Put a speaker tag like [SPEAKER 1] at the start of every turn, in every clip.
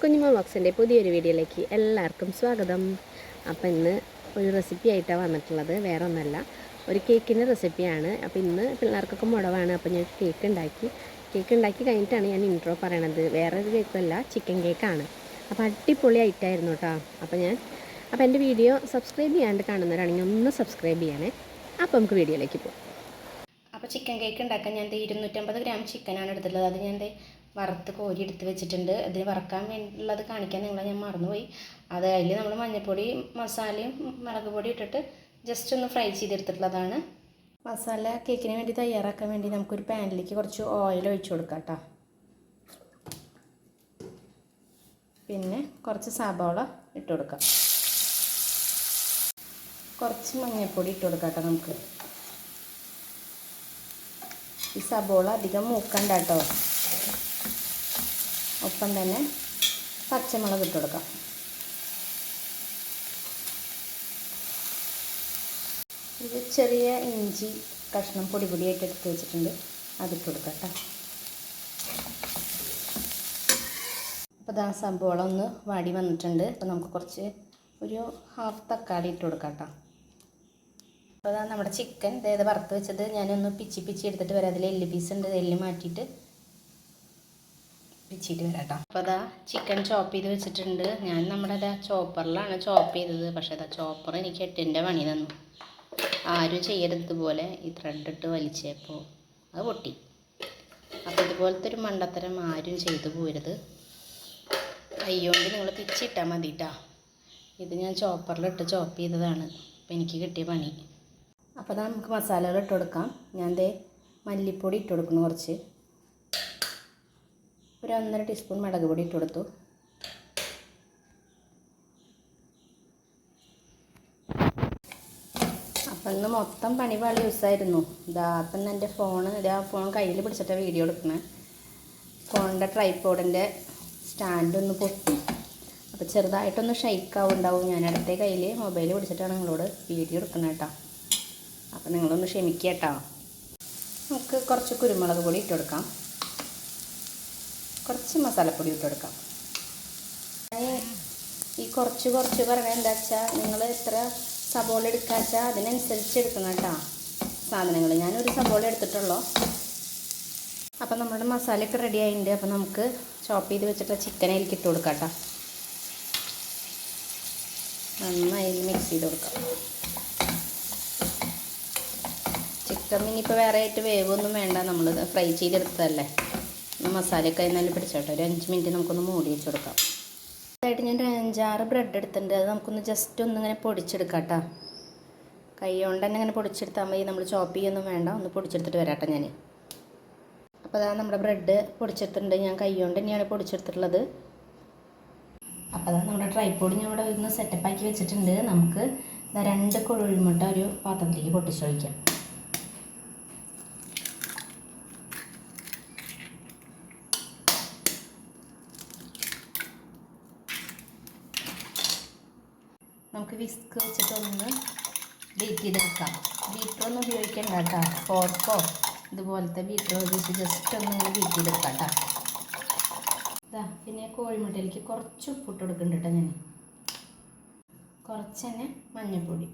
[SPEAKER 1] കുഞ്ഞുമ ബോക്സിന്റെ പുതിയൊരു വീഡിയോയിലേക്ക് എല്ലാവർക്കും സ്വാഗതം. അപ്പം ഇന്ന് ഒരു റെസിപ്പി ആയിട്ടാണ് വന്നിട്ടുള്ളത് വേറെ ഒന്നല്ല ഒരു കേക്കിന്റെ റെസിപ്പിയാണ്. അപ്പോൾ ഇന്ന് പിള്ളേർക്കൊക്കെ മുടവാണ്. അപ്പോൾ ഞാൻ കേക്ക് ഉണ്ടാക്കി. കേക്ക് ഉണ്ടാക്കി കഴിഞ്ഞിട്ടാണ് ഞാൻ ഇൻട്രോ പറയണത്. വേറെ ഒരു കേക്കല്ല ചിക്കൻ കേക്കാണ് അപ്പോൾ അടിപൊളി ആയിട്ടായിരുന്നു കേട്ടോ. അപ്പോൾ ഞാൻ അപ്പോൾ എന്റെ വീഡിയോ സബ്സ്ക്രൈബ് ചെയ്യാണ്ട് കാണുന്നവരാണെങ്കിൽ ഒന്ന് സബ്സ്ക്രൈബ് ചെയ്യണേ. അപ്പോൾ നമുക്ക് വീഡിയോയിലേക്ക് പോകാം അപ്പോൾ ചിക്കൻ കേക്ക് ഉണ്ടാക്കാൻ ഞാൻ ഇരുന്നൂറ്റമ്പത് ഗ്രാം ചിക്കനാണ് എടുത്തിട്ടുള്ളത്. അത് ഞാൻ വറുത്ത് കോരി എടുത്ത് വെച്ചിട്ടുണ്ട്. അതിന് വറക്കാൻ വേണ്ടിയുള്ളത് കാണിക്കാൻ നിങ്ങളെ ഞാൻ മറന്നുപോയി. അത് അതിൽ നമ്മൾ മഞ്ഞൾപ്പൊടി മസാലയും മുളക് പൊടി ഇട്ടിട്ട് ജസ്റ്റ് ഒന്ന് ഫ്രൈ ചെയ്തെടുത്തിട്ടുള്ളതാണ്. മസാല കേക്കിന് വേണ്ടി തയ്യാറാക്കാൻ വേണ്ടി നമുക്കൊരു പാനിലേക്ക് കുറച്ച് ഓയിൽ ഒഴിച്ചു കൊടുക്കാം കേട്ടോ പിന്നെ കുറച്ച് സബോള ഇട്ട് കൊടുക്കാം. കുറച്ച് മഞ്ഞൾപ്പൊടി ഇട്ട് കൊടുക്കാം കേട്ടോ നമുക്ക്. ഈ സബോള അധികം മൂക്കണ്ട കേട്ടോ ഒപ്പം തന്നെ പച്ചമുളക് ഇട്ട് കൊടുക്കാം. ഇത് ചെറിയ ഇഞ്ചി കഷ്ണം പൊടി പൊടിയായിട്ട് എടുത്ത് വെച്ചിട്ടുണ്ട്. അതിട്ട് കൊടുക്കാം കേട്ടോ. അപ്പോൾ ഇതാ സബോള ഒന്ന് വാടി വന്നിട്ടുണ്ട്. അപ്പോൾ നമുക്ക് കുറച്ച് ഒരു ഹാഫ് തക്കാളി ഇട്ട് കൊടുക്കാം കേട്ടോ. അപ്പോൾ നമ്മുടെ ചിക്കൻ അതായത് വറുത്ത് വെച്ചത്? ഞാനൊന്ന് പിച്ചി പിച്ചി എടുത്തിട്ട് വരാം. അതിൽ എല്ല് പീസ് ഉണ്ട്. എല്ല് മാറ്റിയിട്ട് പിച്ചിട്ട് വരാം കേട്ടോ അപ്പോൾ അതാ ചിക്കൻ ചോപ്പ് ചെയ്ത് വെച്ചിട്ടുണ്ട്. ഞാൻ നമ്മുടെ അതാ ചോപ്പറിലാണ് ചോപ്പ് ചെയ്തത്. പക്ഷേ അതാ ചോപ്പർ എനിക്ക് എട്ടിന്റെ പണി തന്നു. ആരും ചെയ്യരുത് പോലെ ഈ ത്രെഡ് ഇട്ട് വലിച്ചപ്പോൾ അത് പൊട്ടി. അപ്പോൾ ഇതുപോലത്തെ ഒരു മണ്ടത്തരം ആരും ചെയ്തു പോരുത്. കൈകൊണ്ട് നിങ്ങൾ പിച്ചിട്ടാൽ മതി കേട്ടോ ഇത് ഞാൻ ചോപ്പറിലിട്ട് ചോപ്പ് ചെയ്തതാണ്. അപ്പോൾ എനിക്ക് കിട്ടിയ പണി. അപ്പോൾ നമുക്ക് മസാലകൾ ഇട്ട് കൊടുക്കാം. ഞാൻ ദേ മല്ലിപ്പൊടി ഇട്ട് കൊടുക്കുന്നു കുറച്ച്. ഒരു ഒന്നര ടീസ്പൂൺ മുളക് പൊടി ഇട്ട് കൊടുത്തു. അപ്പം ഇന്ന് മൊത്തം പണി പാളി യൂസായിരുന്നു ഇതാ അപ്പം എന്റെ ഫോണ് ഇതാ ഫോൺ കയ്യിൽ പിടിച്ചിട്ടാണ് വീഡിയോ എടുക്കണേ. ഫോണിന്റെ ട്രൈപ്പോഡിന്റെ സ്റ്റാൻഡൊന്ന് പൊട്ടി. അപ്പോൾ ചെറുതായിട്ടൊന്ന് ഷെയ്ക്ക് ആവുണ്ടാവും. ഞാൻ അടുത്ത കയ്യിൽ മൊബൈൽ പിടിച്ചിട്ടാണ് നിങ്ങളോട് വീഡിയോ എടുക്കുന്നത് കേട്ടോ അപ്പോൾ നിങ്ങളൊന്ന് ക്ഷമിക്കുക കേട്ടോ നമുക്ക് കുറച്ച് കുരുമുളക് പൊടി ഇട്ട് കൊടുക്കാം. കുറച്ച് മസാലപ്പൊടി ഇട്ട് കൊടുക്കാം. ഈ കുറച്ച് കുറച്ച് പറഞ്ഞാൽ എന്താ വെച്ചാൽ നിങ്ങൾ എത്ര സബോള എടുക്കുക വെച്ചാൽ അതിനനുസരിച്ച് എടുക്കണം കേട്ടോ സാധനങ്ങൾ ഞാനൊരു സബോള എടുത്തിട്ടുള്ളൂ. അപ്പം നമ്മുടെ മസാലയൊക്കെ റെഡി ആയിട്ടുണ്ട്. അപ്പം നമുക്ക് ചോപ്പ് ചെയ്ത് വെച്ചിട്ടുള്ള ചിക്കൻ അതിലേക്ക് ഇട്ട് കൊടുക്കാം കേട്ടോ. നന്നായി മിക്സ് ചെയ്ത് കൊടുക്കാം. ചിക്കൻ ഇനിയിപ്പോൾ വേറെ ആയിട്ട് വേവൊന്നും വേണ്ട. നമ്മൾ ഫ്രൈ ചെയ്തെടുത്തതല്ലേ? മസാലയൊക്കെ നല്ല പിടിച്ചോട്ടെ. ഒരു അഞ്ച് മിനിറ്റ് നമുക്കൊന്ന് മൂടി വെച്ച് കൊടുക്കാം ഞാൻ ഒരു അഞ്ചാറ് ബ്രെഡ് എടുത്തിട്ടുണ്ട്. അത് നമുക്കൊന്ന് ജസ്റ്റ് ഒന്ന് ഇങ്ങനെ പൊടിച്ചെടുക്കാം കേട്ടോ കൈ കൊണ്ട് തന്നെ ഇങ്ങനെ പൊടിച്ചെടുത്താൽ മതി. നമ്മൾ ചോപ്പ് ചെയ്യൊന്നും വേണ്ട. ഒന്ന് പൊടിച്ചെടുത്തിട്ട് വരാട്ടെ ഞാൻ അപ്പോൾ അതാ നമ്മുടെ ബ്രെഡ് പൊടിച്ചെടുത്തിട്ടുണ്ട്. ഞാൻ കൈ കൊണ്ട് തന്നെയാണ് പൊടിച്ചെടുത്തിട്ടുള്ളത്. അപ്പോൾ അതാ നമ്മുടെ ട്രൈപ്പോഡ് ഞാൻ ഇവിടെ ഒന്ന് സെറ്റപ്പാക്കി വെച്ചിട്ടുണ്ട്. നമുക്ക് രണ്ട് കൊഴുമുട്ട ഒരു പാത്രത്തിലേക്ക് പൊട്ടിച്ചൊഴിക്കാം. നമുക്ക് വിസ്ക് വെച്ചിട്ടൊന്ന് ബീറ്റ് ചെയ്തെടുക്കാം. ബീറ്ററൊന്നും ഉപയോഗിക്കണ്ട കേട്ടോ ഫോർക്കോ ഇതുപോലത്തെ ബീറ്റർ ഉപയോഗിച്ച് ജസ്റ്റ് ഒന്ന് ഇങ്ങനെ ബീറ്റ് ചെയ്തെടുക്കാം കേട്ടോ പിന്നെ കോഴിമുട്ടയിലേക്ക് കുറച്ച് ഉപ്പിട്ട് കൊടുക്കുന്നുണ്ട് കേട്ടോ ഞാൻ കുറച്ച് തന്നെ മഞ്ഞൾപ്പൊടി.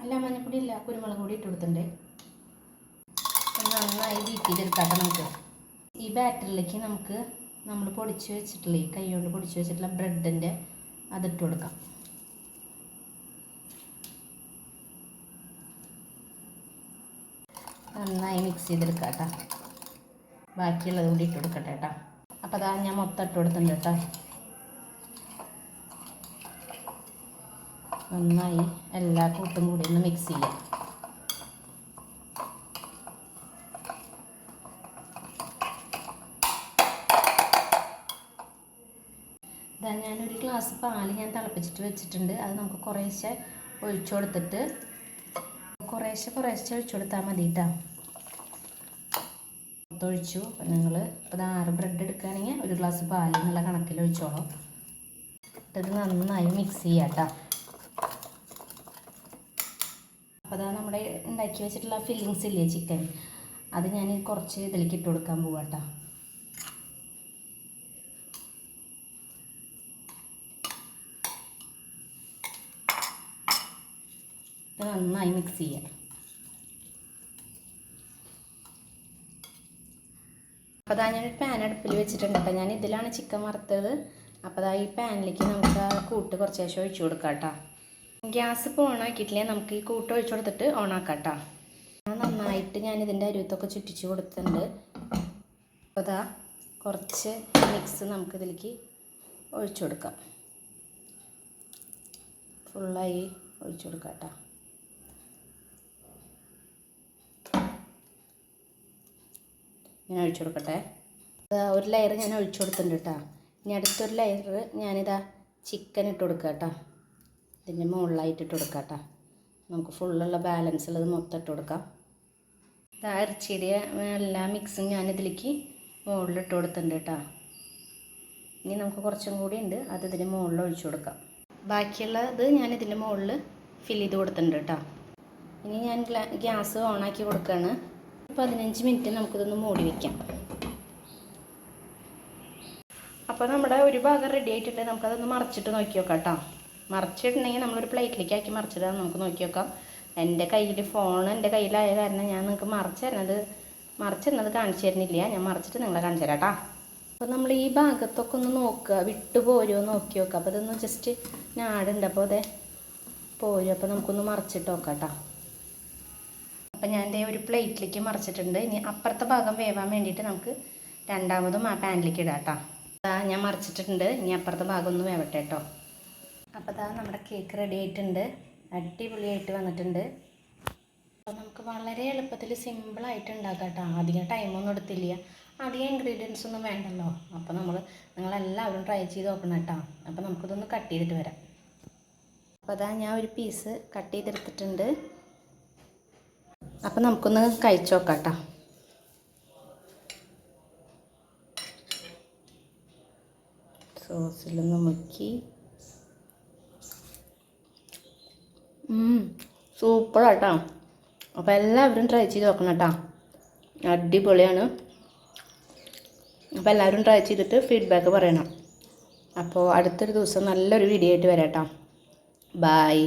[SPEAKER 1] അല്ല മഞ്ഞൾപ്പൊടി ഇല്ല കുരുമുളക് പൊടി ഇട്ട് കൊടുത്തിട്ടുണ്ട്. നന്നായി ബീറ്റ് ചെയ്തെടുക്കാം നമുക്ക്. ഈ ബാറ്ററിലേക്ക് നമുക്ക് നമ്മൾ പൊടിച്ച് വെച്ചിട്ടുള്ള ഈ കൈ കൊണ്ട് പൊടിച്ച് വെച്ചിട്ടുള്ള ബ്രെഡിന്റെ അതിട്ട് കൊടുക്കാം. നന്നായി മിക്സ് ചെയ്തെടുക്കാം കേട്ടോ ബാക്കിയുള്ളത് കൂടി ഇട്ട് കൊടുക്കട്ടെ കേട്ടോ അപ്പോൾ അതാ ഞാൻ മൊത്തം ഇട്ട് കൊടുത്തിട്ടുണ്ട് കേട്ടോ നന്നായി എല്ലാ കൂട്ടും കൂടി ഒന്ന് മിക്സ് ചെയ്യാം. ഇതാ ഞാനൊരു ഗ്ലാസ് പാൽ ഞാൻ തിളപ്പിച്ചിട്ട് വെച്ചിട്ടുണ്ട്. അത് നമുക്ക് കുറേശ്ശെ ഒഴിച്ചു കൊടുത്തിട്ട് കുറേശ്ശെ കുറേശ്ശെ ഒഴിച്ചു കൊടുത്താൽ മതി കേട്ടോ പുറത്തൊഴിച്ചു നിങ്ങൾ ഇപ്പോൾ ആറ് ബ്രെഡ് എടുക്കുകയാണെങ്കിൽ ഒരു ഗ്ലാസ് പാൽ എന്നുള്ള കണക്കിൽ ഒഴിച്ചോളാം. ഇത് നന്നായി മിക്സ് ചെയ്യാം കേട്ടോ അപ്പോൾ അതാണ് നമ്മുടെ ഉണ്ടാക്കി വെച്ചിട്ടുള്ള ഫില്ലിങ്സ് ഇല്ലേ ചിക്കൻ അത് ഞാൻ കുറച്ച് ഇതിലേക്ക് ഇട്ട് കൊടുക്കാൻ പോവാം കേട്ടോ നന്നായി മിക്സ് ചെയ്യാം. അപ്പോൾ അതാ ഞാൻ പാൻ അടുപ്പിൽ വെച്ചിട്ടുണ്ട്. കേട്ടോ ഞാൻ ഇതിലാണ് ചിക്കൻ വറുത്തത്. അപ്പോൾ അതാ ഈ പാനിലേക്ക് നമുക്ക് ആ കൂട്ട് കുറച്ച് ശേഷം ഒഴിച്ചു കൊടുക്കാം കേട്ടോ ഗ്യാസ് ഇപ്പോൾ ഓണാക്കിയിട്ടില്ലേ നമുക്ക് ഈ കൂട്ട് ഒഴിച്ചു കൊടുത്തിട്ട് ഓണാക്കാം കേട്ടോ നന്നായിട്ട് ഞാൻ ഇതിന്റെ അരുവത്തൊക്കെ ചുറ്റിച്ച് കൊടുത്തിട്ടുണ്ട്. അപ്പോൾ അതാ കുറച്ച് മിക്സ് നമുക്ക് ഇതിലേക്ക് ഒഴിച്ചു കൊടുക്കാം. ഫുള്ളായി ഒഴിച്ചു കൊടുക്കാം കേട്ടോ ഞാൻ ഒഴിച്ചു കൊടുക്കട്ടെ. ഒരു ലെയർ ഞാൻ ഒഴിച്ചു കൊടുത്തിട്ടുണ്ട് കേട്ടോ ഇനി അടുത്തൊരു ലെയർ ഞാനിതാ ചിക്കൻ ഇട്ട് കൊടുക്കുക കേട്ടോ ഇതിന്റെ മുകളിലായിട്ട് ഇട്ട് കൊടുക്കുക കേട്ടോ നമുക്ക് ഫുള്ളുള്ള ബാലൻസ് ഉള്ളത് മൊത്തം ഇട്ട് കൊടുക്കാം. ഇതാ ഇറച്ചിയുടെ എല്ലാ മിക്സും ഞാനിതിലേക്ക് മുകളിൽ ഇട്ട് കൊടുത്തിട്ടുണ്ട് കേട്ടോ ഇനി നമുക്ക് കുറച്ചും കൂടി ഉണ്ട്. അത് ഇതിന്റെ മുകളിൽ ഒഴിച്ചു കൊടുക്കാം. ബാക്കിയുള്ളത് ഞാൻ ഇതിന്റെ മുകളിൽ ഫിൽ ചെയ്ത് കൊടുത്തിട്ടുണ്ട് കേട്ടോ ഇനി ഞാൻ ഗ്യാസ് ഓണാക്കി കൊടുക്കുകയാണ് പതിനഞ്ച് മിനിറ്റ് നമുക്കിതൊന്ന് മൂടി വയ്ക്കാം അപ്പോൾ നമ്മുടെ ഒരു ഭാഗം റെഡി ആയിട്ടുണ്ട്. നമുക്കതൊന്ന് മറച്ചിട്ട് നോക്കി നോക്കാം കേട്ടോ മറിച്ചിട്ടുണ്ടെങ്കിൽ നമ്മളൊരു പ്ലേറ്റിലേക്ക് ആക്കി മറിച്ചിടാൻ നമുക്ക് നോക്കി നോക്കാം. എന്റെ കയ്യിൽ ഫോൺ എന്റെ കയ്യിലായ കാരണം ഞാൻ നിങ്ങൾക്ക് മറിച്ച് തരണത് മറിച്ച് തരുന്നത് കാണിച്ചു തരുന്നില്ല. ഞാൻ മറച്ചിട്ട് നിങ്ങളെ കാണിച്ചു തരാം കേട്ടോ. അപ്പോൾ നമ്മൾ ഈ ഭാഗത്തൊക്കെ ഒന്ന് നോക്കുക. വിട്ടു പോരുമോ നോക്കി നോക്കുക. അപ്പോൾ ഇതൊന്ന് ജസ്റ്റ് ഞാടുണ്ട് അപ്പോൾ അതെ പോരും. അപ്പോൾ നമുക്കൊന്ന് മറച്ചിട്ട് നോക്കാം കേട്ടോ. അപ്പം ഞാൻ ദേ ഒരു പ്ലേറ്റിലേക്ക് മറിച്ചിട്ടുണ്ട്. ഇനി അപ്പുറത്തെ ഭാഗം വേവാൻ വേണ്ടിയിട്ട് നമുക്ക് രണ്ടാമതും ആ പാനിലേക്ക് ഇടാം കേട്ടോ ഞാൻ മറിച്ചിട്ടുണ്ട്. ഇനി അപ്പുറത്തെ ഭാഗം ഒന്ന് വേവട്ടെ കേട്ടോ അപ്പോൾ അതാ നമ്മുടെ കേക്ക് റെഡി ആയിട്ടുണ്ട്. അടിപൊളിയായിട്ട് വന്നിട്ടുണ്ട്. അപ്പോൾ നമുക്ക് വളരെ എളുപ്പത്തിൽ സിമ്പിളായിട്ട് ഉണ്ടാക്കാം കേട്ടോ അധികം ടൈമൊന്നും എടുത്തില്ല. അധികം ഇൻഗ്രീഡിയൻസ് ഒന്നും വേണ്ടല്ലോ. അപ്പോൾ നമ്മൾ നിങ്ങളെല്ലാവരും ട്രൈ ചെയ്ത് നോക്കണം കേട്ടോ അപ്പോൾ നമുക്കിതൊന്ന് കട്ട് ചെയ്തിട്ട് വരാം. അപ്പോൾ അതാ ഞാൻ ഒരു പീസ് കട്ട് ചെയ്തെടുത്തിട്ടുണ്ട്. അപ്പം നമുക്കൊന്ന് കഴിച്ചു നോക്കാം കേട്ടോ സോസിലൊന്ന് മുക്കി. സൂപ്പറാട്ടോ. അപ്പോൾ എല്ലാവരും ട്രൈ ചെയ്ത് നോക്കണം കേട്ടോ. അടിപൊളിയാണ്. അപ്പോൾ എല്ലാവരും ട്രൈ ചെയ്തിട്ട് ഫീഡ്ബാക്ക് പറയണം. അപ്പോൾ അടുത്തൊരു ദിവസം നല്ലൊരു വീഡിയോ ആയിട്ട് വരാം കേട്ടോ ബായ്